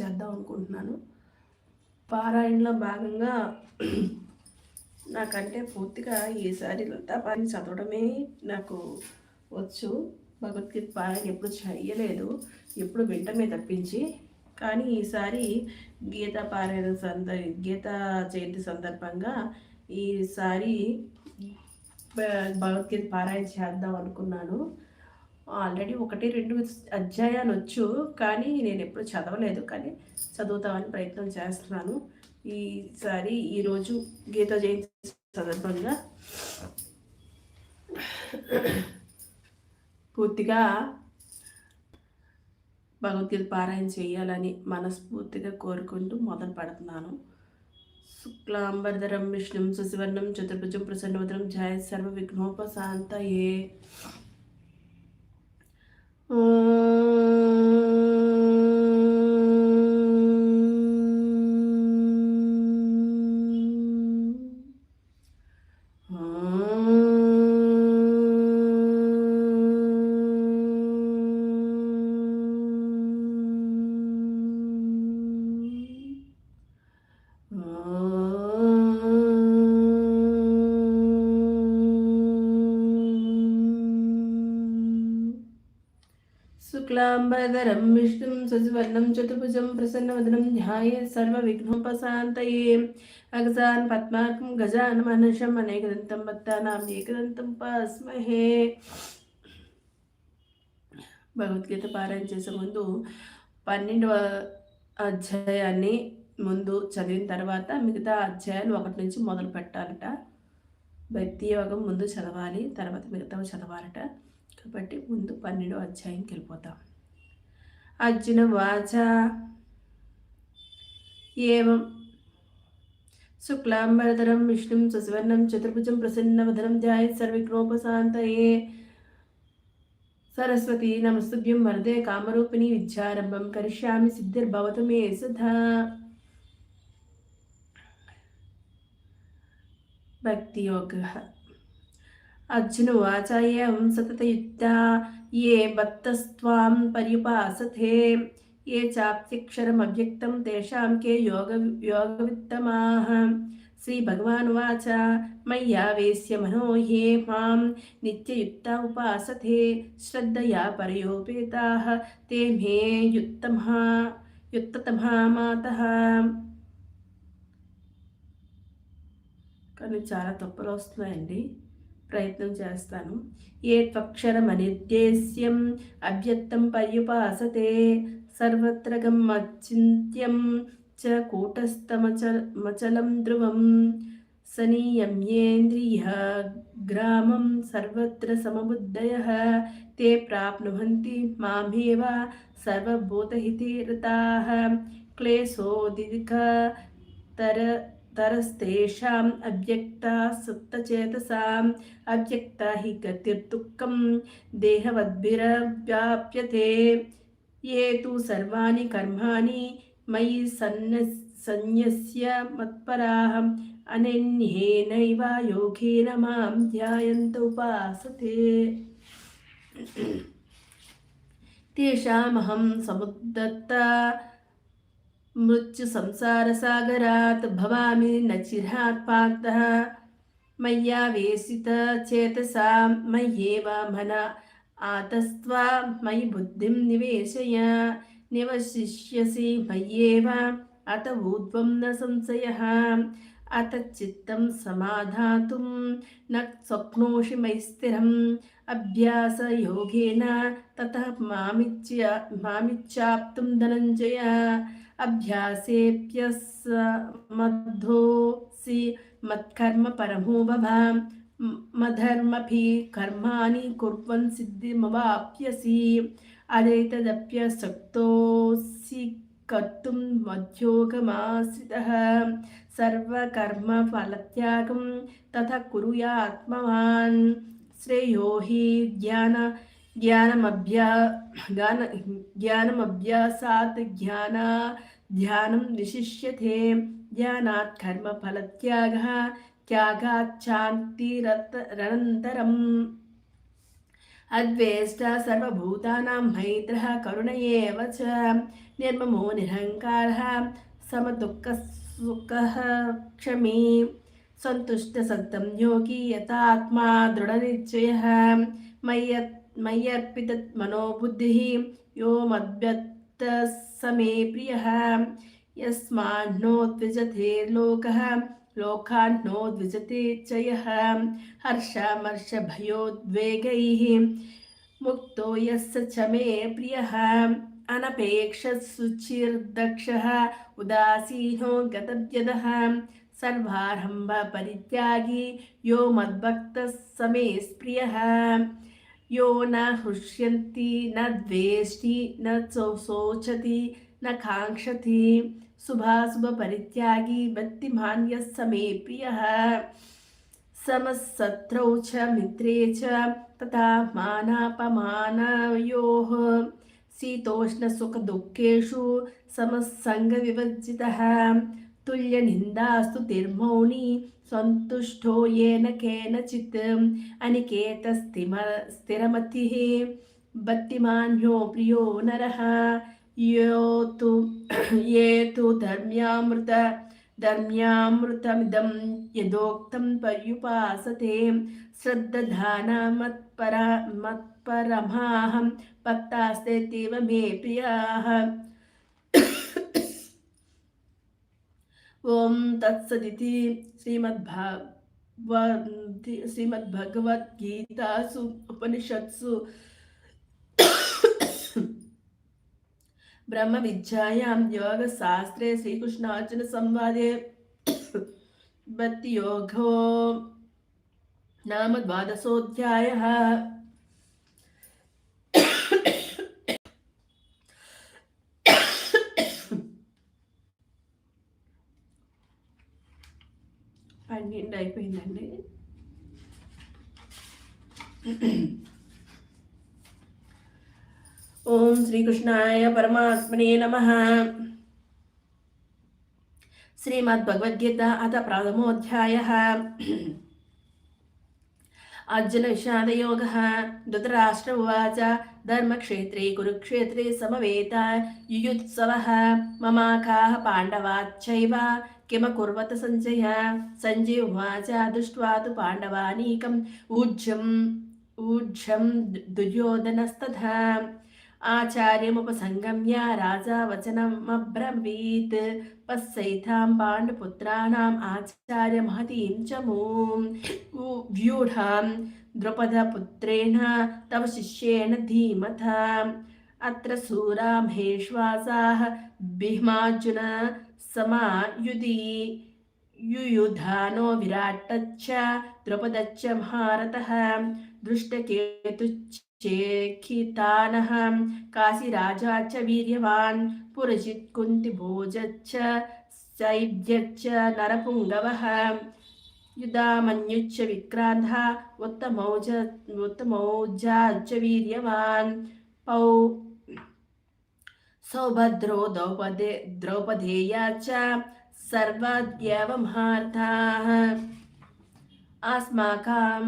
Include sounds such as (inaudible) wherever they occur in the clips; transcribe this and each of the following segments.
చేద్దాం అనుకుంటున్నాను. పారాయణలో భాగంగా నాకంటే పూర్తిగా ఈసారి లతాపారాయణ చదవడమే నాకు వచ్చు. భగవద్గీత పారాయణ ఎప్పుడు చేయలేదు. ఎప్పుడు వింటమే తప్పించి. కానీ ఈసారి గీత పారాయణ సంద గీత జయంతి సందర్భంగా ఈసారి భగవద్గీత పారాయణ చేద్దాం అనుకున్నాను. ఆల్రెడీ ఒకటి రెండు అధ్యాయాలు వచ్చు కానీ నేను ఎప్పుడు చదవలేదు. కానీ చదువుతామని ప్రయత్నం చేస్తున్నాను. ఈసారి ఈరోజు గీత జయంతి సందర్భంగా పూర్తిగా భగవద్గీత పారాయణ చేయాలని మనస్ఫూర్తిగా కోరుకుంటూ మొదలు పెడుతున్నాను. శుక్లాంబరధరం విష్ణుం సుశివర్ణం చతుర్భుజం ప్రసన్నవదనం జాయ సర్వ విఘ్నోపశాంతయే 嗯 శుక్లాంబరధరం విష్ణుం సజివర్ణం చతుర్భుజం ప్రసన్నవదనం ధ్యాయే సర్వవిఘ్నోపశాంతయే అగజాన్ పద్మాకం గజాన్ అనేక అనేకదంతం భక్తానాం ఏకదంతం పాస్మహే భగవద్గీత పారాయణ చేసే ముందు పన్నెండవ అధ్యాయాన్ని ముందు చదివిన తర్వాత మిగతా అధ్యాయాలు ఒకటి నుంచి మొదలు పెట్టాలట భక్తి యోగం ముందు చదవాలి తర్వాత మిగతా చదవాలట. కాబట్టి ముందు పన్నెండో అధ్యాయంకి వెళ్ళిపోతాం. అర్జున వాచ. ఏవం. శుక్లాంబరధరం విష్ణుం సుసువర్ణం చతుర్భుజం ప్రసన్నవదనం ధ్యాయ సర్విఘ్నోపశాంతయే సరస్వతి నమస్తుభ్యం వరదే కామరూపిణి విద్యారంభం కరిష్యామి సిద్ధిర్భవతు మే సుధా. భక్తియోగ అర్జునువాచ ఏం సతతయుక్త ఏ భక్తస్వాం పర్యుపాసతే ఏ చాప్త్యక్షరమవ్యక్తం తేషాం కే యోగ యోగవిత్తమాహ శ్రీ భగవాన్ వాచ మయ్యావేశ్య మనో హే మాం నిత్యయుక్త ఉపాసతే శ్రద్ధయా పరయోపేతాः తే మే యుత్తమా యుత్తతమా మాత కానీ చాలా తప్పులు వస్తున్నాయండి. ప్రయత్నం చేస్తాను. ఏ త్వక్షరమనిర్దేశ్యం అవ్యక్తం పర్యుపాసతే సర్వత్ర గమ్మచింత్యం చ కూటస్థమచలం ధ్రువం సనీయమ్యేంద్రియ గ్రామం సర్వత్ర సమబుద్ధయ తే ప్రాప్నువంతి మామేవ సర్వభూతహితే రతాः క్లేశోదిక తర तरस्तेषाम् अव्यक्ता सुप्तचेतसाम् अव्यक्ता हि गतिर्दुःखं देहवद्भिरव्याप्यते। ये तु सर्वाणि कर्माणि मयि सन्न, सन्न्यस्य मत्पराः। अनन्येनैव योगेन माँ ध्यायन्त उपासते। तेषामहं मृत्यु संसारसागरात् भवामि न चिरात् पातः मय्यावेशितचेतसा मय्येव मन आतस्त्वा मयि बुद्धिं निवेशय निवशिष्यसि मय्येव अत ऊर्ध्वं न संशयः अत चित्तं समाधातुं न स्वप्नोषि मयि स्थिरम् अभ्यासयोगेन ततः मामिच्य मामिच्छाप्तुं धनञ्जय अभ्यासेऽप्यसमद्धोऽसि मत्कर्म परमो भव मधर्मभि कर्माणि कुर्वन् सिद्धिमवाप्यसि। अदैतदप्यसक्तोऽसि कर्तुं मध्योगमाश्रितः सर्वकर्मफलत्यागं तथा कुरुयात्मवान् श्रेयो हि ज्ञान ज्ञानमभ्या ज्ञान ज्ञानमभ्यासात् ज्ञाना ध्यानं विशिष्यते ध्यानात् कर्मफलत्यागः त्यागात् शान्तिरत रनन्तरम् अद्वेष्टा सर्वभूतानां मैत्रः करुण एव च। निर्ममो निरहङ्कारः, समदुःखसुखः क्षमी। सन्तुष्टसक्तं योगी, यथात्मा दृढनिश्चयः। मय्य मय्यर्पितमनोबुद्धिः यो मद्व्यत्तः स मे प्रियः। यस्मान्नो द्विजतेर्लोकः लोकान्नो द्विजते च यः। हर्षमर्षभयोद्वेगैः मुक्तो यस्य च मे प्रियः। अनपेक्षसुचिर्दक्षः, उदासीनो गतव्यदः। सर्वारम्भपरित्यागी यो मद्भक्तः स मे स्प्रियः यो न हृष्यन्ति, न द्वेष्टि, न शोचति न काङ्क्षति। शुभाशुभपरित्यागी भक्तिमान् यः स मे प्रियः समसत्रौ च मित्रे च तथा मानापमानयोः। शीतोष्णसुखदुःखेषु समसङ्गविवर्जितः। तुल्यनिन्दास्तु तिर्मौनि, सन्तुष्टो येन केनचित् अनिकेतस्तिम स्थिरमतिः। भक्तिमान्यो प्रियो नरः, यो तु (clears throat) ये तु धर्म्यामृत, धर्म्यामृतमिदं यदोक्तं पर्युपासते। श्रद्दधाना मत्परा मत्परमाहं भक्तास्तेतीव मे प्रियाः। ॐ तत्सदिति श्रीमद्भागव श्रीमद्भगवद्गीतासु उपनिषत्सु ब्रह्मविद्यायां योगशास्त्रे श्रीकृष्णार्जुनसंवादे भक्तियोगो नाम द्वादशोऽध्यायः అయిపోయిందండి. ఓం శ్రీకృష్ణాయ పరమాత్మనే నమ. శ్రీమద్భగవద్గీత అత ప్రథమోధ్యాయ. अर्जुन विषादयोगः धृतराष्ट्र उवाच धर्मक्षेत्रे कुरुक्षेत्रे समवेता युयुत्सवः ममाकाः पाण्डवाच्चैव किमकुर्वत सञ्जय सञ्जय उवाच दृष्ट्वा तु पाण्डवानीकम् ऊर्जम् ऊर्जं दुर्योधनस्तथा आचार्यमुपसङ्गम्य राजा वचनमब्रवीत् पश्यैतां पाण्डुपुत्राणाम् आचार्यमहतीं च मूं व्यूढां। द्रुपदपुत्रेण तव शिष्येण धीमथा अत्र सूरा महेश्वासाः भीमार्जुन समायुधि। युयुधानो विराटच्च, द्रुपदच्च महारथः। दृष्टकेतुच्च चेखितानः काशीराजा च वीर्यवान् पुरजित् कुन्तिभोजच्च सैभ्यच्च नरपुङ्गवः युधामन्युच्च विक्रान्तः उत्तमौज उत्तमौजाच्च वीर्यवान् पौ सौभद्रो द्रौपदे द्रौपदेया च सर्वद्यव महार्थाः अस्माकं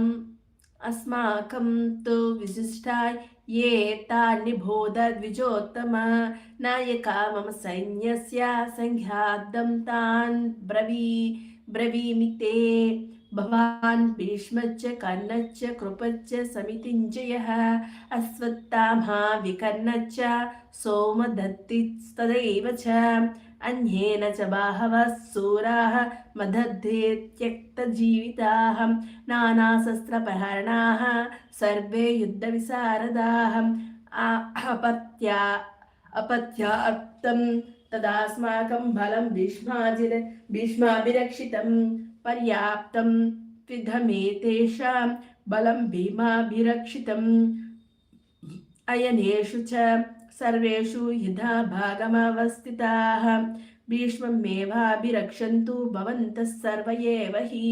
अस्माकं तु विशिष्टा ये तान्निबोध द्विजोत्तम नायका मम सैन्यस्य सङ्ख्याद्धं तान् ब्रवी ब्रवीमि ते भवान् भीष्मच्च, कर्णच्च, कृपच्च, समितिञ्जयः। अश्वत्थामा विकर्णच्च सोमदत्तिस्तदैव च। अन्येन च बाहवः सूराः मदद्धे त्यक्तजीविताः नानाशस्त्रप्रहरणाः सर्वे युद्धविशारदाः अपत्या अपत्यार्थं तदास्माकं बलं भीष्माजिर भीष्माभिरक्षितं पर्याप्तं त्विधमेतेषां बलं भीमाभिरक्षितम् अयनेषु च सर्वेषु यथा भागमवस्थिताः भीष्ममेवाभिरक्षन्तु भवन्तः सर्व एव हि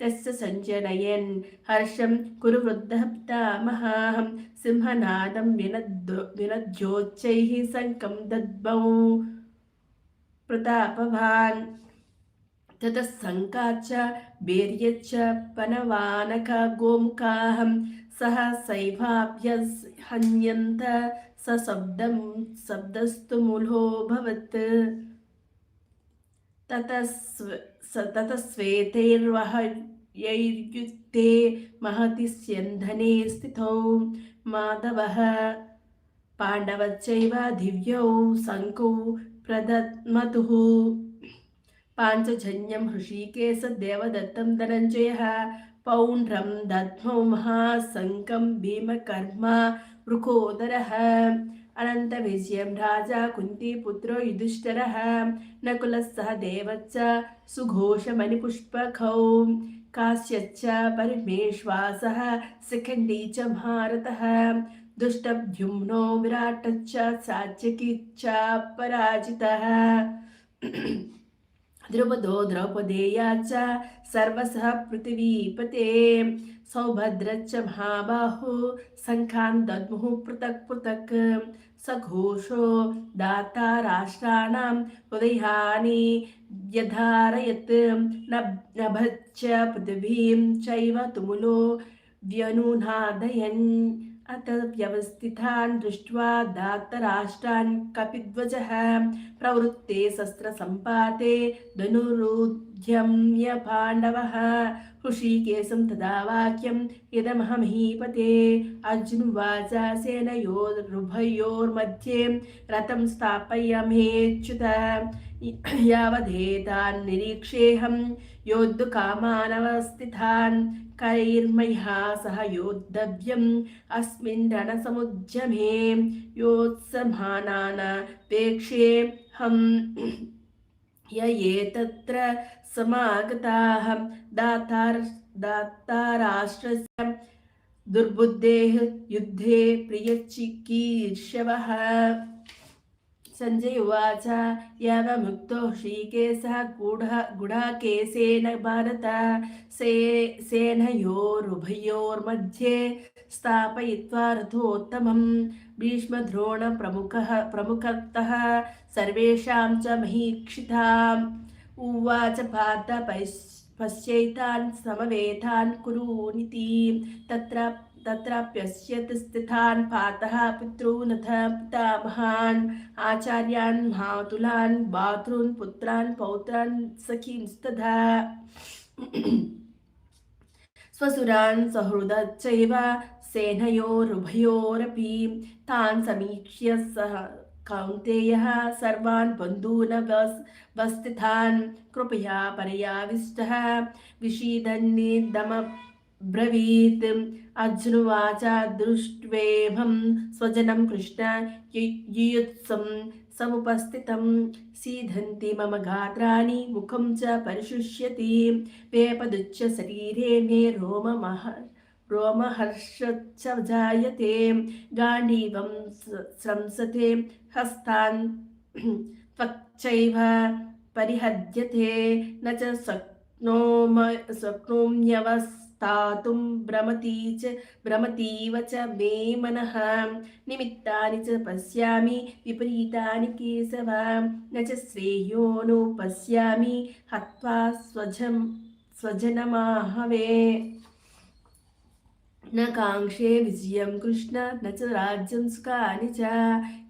तस्य सञ्जनयन् हर्षं कुरु वृद्धः पितामहः सिंहनादं विनद् विनद्योच्चैः शङ्कं दद्मौ प्रतापवान् ततः सङ्काच बेर्यच्च पनवानक गोमुखाहं సహ శైభాభ్యహన్యంత స శబ్దం శబ్దస్తు మూలోభవత్ తత స్వేతైర్వహయైర్యుక్తే మహతి స్యంధనే స్థితౌ మాధవ పాండవచ్చైవ దివ్యౌ శంకౌ ప్రదత్మతు పాంచజన్యం హృషీకేశ దేవదత్తం ధనంజయ पौण्ड्रं दध्मौ महासङ्कं भीमकर्म वृकोदरः अनन्तविजयं राजा कुन्तीपुत्रो युधिष्ठिरः नकुलः सह देवच्च सुघोषमणिपुष्पकौ काश्यच्च परिमेश्वासः शिखण्डी च भारतः दुष्टभ्युम्नो विराटच्च सात्यकिच्च पराजितः द्रुपदो द्रौपदेया च सर्वसः पृथिवीपते। सौभद्रच्च महाबाहु शङ्खान् दद्मुः पृथक् पृथक् सघोषो दाता राष्ट्राणाम् हृदयानि व्यधारयत् नभच्च पृथिवीं चैव तुमुलो व्यनुनादयन्। अत व्यवस्थितान् दृष्ट्वा दात्तराष्ट्रान् कपिध्वजः प्रवृत्ते शस्त्रसम्पाते धनुरुद्यम्य पाण्डवः ऋषिकेशं तदा वाक्यम् इदमहमहीपते अर्जुनुवाच सेनयोरुभयोर्मध्ये रथं स्थापयमेच्युत यावदेतान् निरीक्षेऽहं योद्धुकामानवस्थितान् कैर्मह्या सह योद्धव्यम् अस्मिन् रणसमुद्यमे योत्समानान् वेक्षेऽहं य एतत्र समागताः युद्धे प्रियचिकीर्षवः। सञ्जय उवाच यवमुक्तो श्रीकेशः गूढ गुडाकेशेन भारत। से, सेनयोरुभयोर्मध्ये स्थापयित्वा रथोत्तमं भीष्मद्रोणप्रमुखः, प्रमुखतः सर्वेषां च महीक्षिताम्। उवाच पार्थ पश्यैतान् समवेतान् कुरूनिति तत्र तत्राप्यस्यत् स्थितान् पातः पितॄनथ पितामहान् आचार्यान् मातुलान् भातॄन्, पुत्रान्, पौत्रान्, सखींस्तथा। स्वसुरान् सहृदच्चैव सेनयोरुभयोरपि। तान् समीक्ष्य सः कौन्तेयः सर्वान् बन्धून् वस्थितान् कृपया परयाविष्टः। विषीदन्निदमब्रवीत्। అజ్నువాచ దృష్ట్వేభం స్వజనం కృష్ణ యుయుత్సం సముపస్థితం సీదంతి మమ గాత్రాన్ని ముఖం చ పరిశుష్యతి వేపదుచ్చ శరీరే నే రోమమహ రోమహర్షచ్చ జాయతే గాంధీవం స్రంసతే హస్తాన్ త్వచ్చైవ పరిహద్యతే న చ స్వప్నోమ స్వప్నోమ్యవస్ शक्नोम्यवस्थातुं भ्रमती च भ्रमतीव च मे मनः निमित्तानि च पश्यामि विपरीतानि केशव न च श्रेयोनु पश्यामि हत्वा स्वजं स्वजनमाहवे न काङ्क्षे विजयं कृष्ण न च राज्यं सुखानि च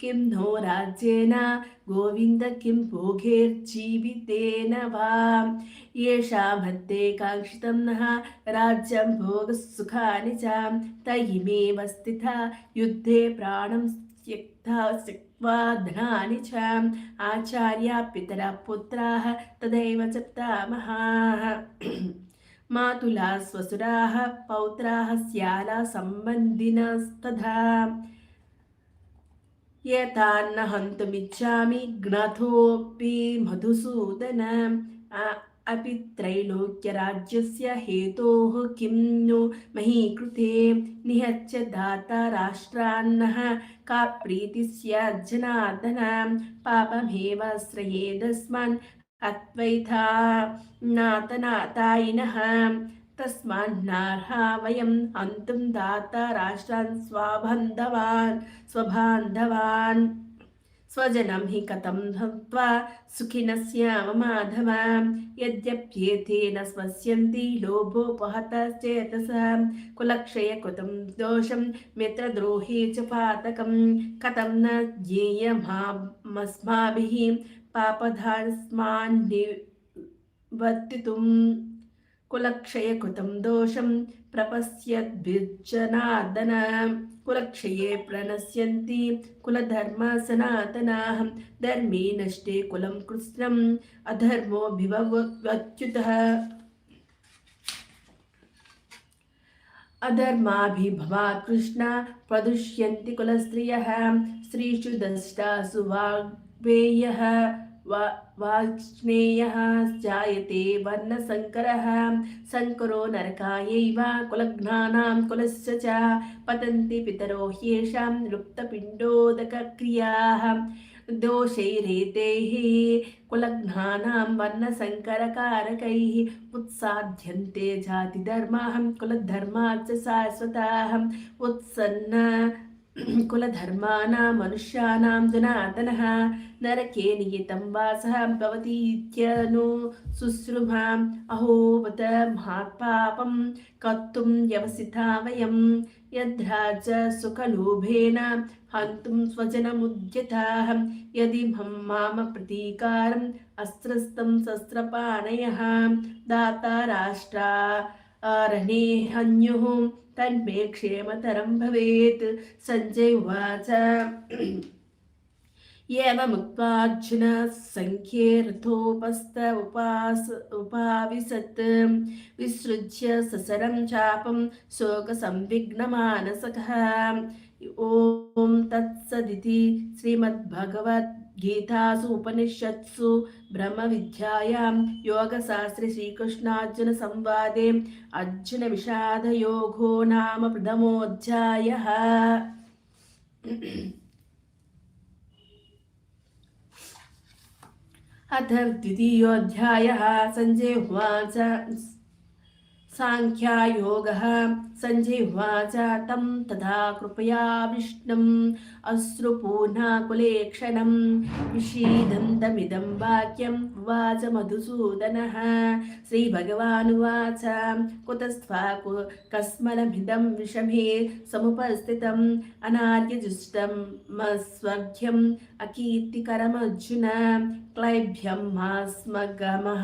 किं नो राज्येन गोविन्द किं भोगैर्जीवितेन वा येषामद्ये काङ्क्षितं नः राज्यं भोगसुखानि च तयिमेव स्थिता युद्धे प्राणं त्यक्ता त्यक्त्वा धनानि च आचार्या पितरः पुत्राः तदैव च पितामहाः मातुला स्वसुराः पौत्राः स्याला सम्बन्धिनस्तथा एतान्न हन्तुमिच्छामि घ्नथोऽपि मधुसूदन अपि त्रैलोक्यराज्यस्य हेतोः किं नु महीकृते निहत्य दाता राष्ट्रान्नः का प्रीतिस्य जनार्दन అద్వైతా నాతనాథాయిన తస్మాన్నార్హా వయం అంతుం దాత రాష్ట్రాన్ స్వాబంధవాన్ స్వబాంధవాన్ స్వజనం హి కథం హత్వా సుఖిన శ్యామ మాధవ యద్యప్యేతేన స్వస్యంతి లోభోపహతశ్చేతస కులక్షయ కృతం దోషం మిత్రద్రోహే చ పాతకం కథం న జ్ఞేయమామస్మాభిः न ज्ञेयमस्माभिः पापधास्मान्निवर्तितुं कुलक्षयकृतं दोषं प्रपश्यद्भिर्जनार्दन। कुलक्षये प्रणश्यन्ति कुलधर्मा सनातनाः धर्मे नष्टे कुलं कृत्स्नम् अधर्मो विभवच्युतः अधर्माभिभवात् कृष्ण, प्रदुष्यन्ति कुलस्त्रियः। स्त्रीषु दष्टासु वाग्वेयः। वा वाक्ष्णेयः जायते वर्णसङ्करः सङ्करो नरकायैव, कुलघ्नानां कुलस्य च। पतन्ति पितरो ह्येषां लुप्तपिण्डोदकक्रियाः। दोषैरेतेः, कुलघ्नानां वर्णसङ्करकारकैः उत्साध्यन्ते जातिधर्माः कुलधर्मात् च शाश्वताः। उत्सन्न కులధర్మాణం మనుష్యానాం జనార్దనः నరకే నియతం వాసः భవతి ఇత్యను శుశ్రుభాం అహోవత మహాత్పాపం కర్తుం వ్యవసితా వయం యద్రాజ సుఖలోభేన హంతుం స్వజనముద్యతాః యది మామ ప్రతీకారం అస్త్రస్తం శస్త్రపాణయः దాత రాష్ట్రా అరణేహన్యుః तन्मे क्षेमतरं भवेत् सञ्जय उवाच एवमुक्त्वार्जुन सङ्ख्ये रथोपस्थ उपास उपाविशत् विसृज्य ससरं चापं शोकसंविघ्नमानसकः ॐ तत्सदिति श्रीमद्भगवद् गीतासु उपनिषत्सु ब्रह्मविद्यायां योगशास्त्रे श्रीकृष्णार्जुनसंवादे अर्जुनविषादयोगो नाम प्रथमोऽध्यायः अथ द्वितीयोऽध्यायः सञ्जय उवाच साङ्ख्यायोगः सञ्जीवाच तं तथा कृपया विष्णुम् अश्रुपूर्णाकुलेक्षणं विषीदन्तमिदं वाक्यम् उवाच मधुसूदनः। श्रीभगवानुवाच, कुतस्त्वा कु विषमे समुपस्थितम् अनार्यजुष्टमस्वर्घ्यम् अकीर्तिकरमर्जुन क्लैभ्यं मास्मगमः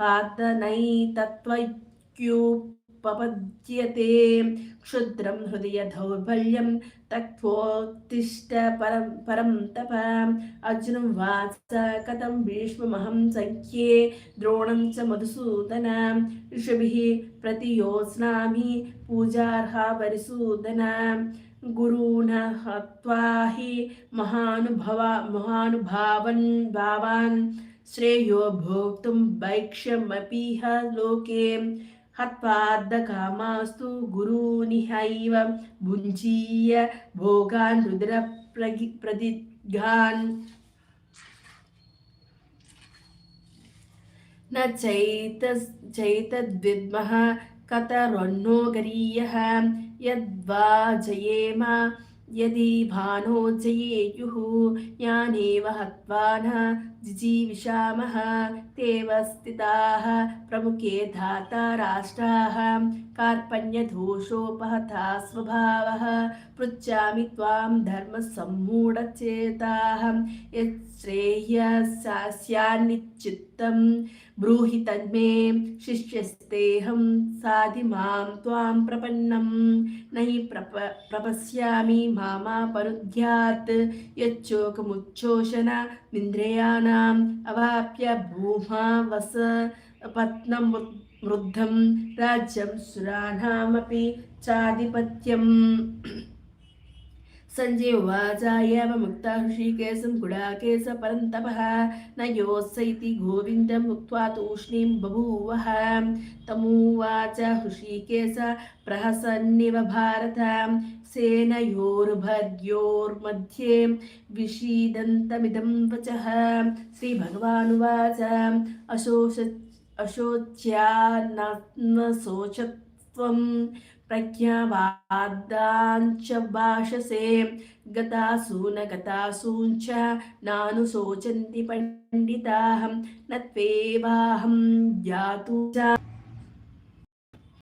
पादनैतत्त्वै क्यूपपद्यते क्षुद्रं हृदय दौर्बल्यं तत्त्वोत्तिष्ठ परं परं तप। अर्जुनं वाच, कथं भीष्ममहं सङ्ख्ये द्रोणं च मधुसूदन। ऋषभिः प्रतियोत्स्नामि पूजार्हा परिसूदन। गुरून् हत्वा हि महानुभवा, महानुभावन् भावान्। श्रेयो भोक्तुं भैक्ष्यमपीह लोके। हत्वाद्दकामास्तु गुरूनिहैव भुञ्जीय भोगान् रुद्रप्रदिघान् न चैत चैतद्विद्मः कतरोन्नो गरीयः यद्वा जयेम यदि भानो जयेयुः यानेव हत्वा न जिजीविषामः तेव स्थिताः प्रमुखे धाता राष्ट्राः कार्पण्यदोषोपहता स्वभावः पृच्छामि त्वां धर्मसम्मूढचेताः यच्छ्रेयस्यान्निश्चित्तं ब्रूहि तन्मे शिष्यस्तेऽहं साधि माँ त्वां प्रपन्नं। न हि प्रप, प्रपश्यामि मामापनुध्यात् यच्चोकमुच्छोषणमिन्द्रियाणाम् अवाप्य भूमा वस पत्नं वृद्धं राज्यं सुराणामपि चाधिपत्यम्। सञ्जीववाच एव मुक्ता हृषिकेशं गुडाकेशपरन्तपः न योऽस्य इति गोविन्दम् उक्त्वा तूष्णीं बभूवः। तमुवाच हृषिकेश प्रहसन्निव भारत। सेनयोर्भद्योर्मध्ये विषीदन्तमिदं वचः। श्रीभगवानुवाच अशोच अशोच्यानात्मशोचत्वम् ప్రజ్ఞావాదాంచ భాషసే. గతాసూన గతాసూంచ నాను శోచంతి పండితాహం. నత్వేవాహం జాతు